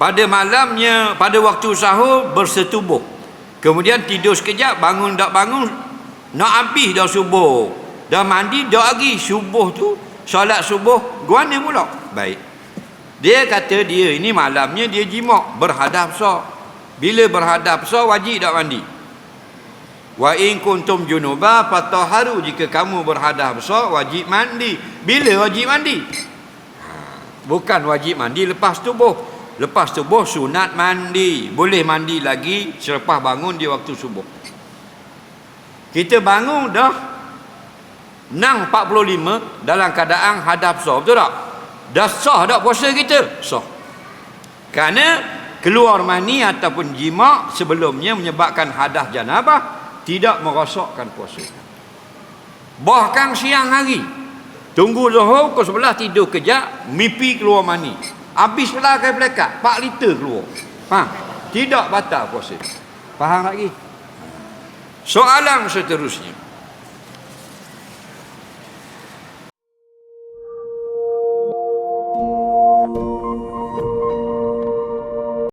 pada malamnya pada waktu sahur bersetubuh. Kemudian tidur sekejap bangun tak bangun nak habis dah subuh. Dah mandi dah lagi subuh tu solat subuh guana pula. Baik. Dia kata dia ini malamnya dia jimak berhadap sah bila berhadap sah wajib tak mandi. Wa in kuntum junuba fatahharu jika kamu berhadap sah wajib mandi. Bila wajib mandi? Ha, bukan wajib mandi lepas tubuh Lepas subuh sunat mandi. Boleh mandi lagi selepas bangun di waktu subuh. Kita bangun dah 6.45 dalam keadaan hadap sah. Betul tak? Dah sah tak puasa kita? Sah. Kerana keluar mani ataupun jima sebelumnya menyebabkan hadah janabah tidak merosakkan puasa. Bahkan siang hari tunggu zuhur pukul 11 tidur kejap mimpi keluar mani Habis pula akan pelekat 4 liter keluar Faham? Tidak batal puasa Faham lagi? Soalan seterusnya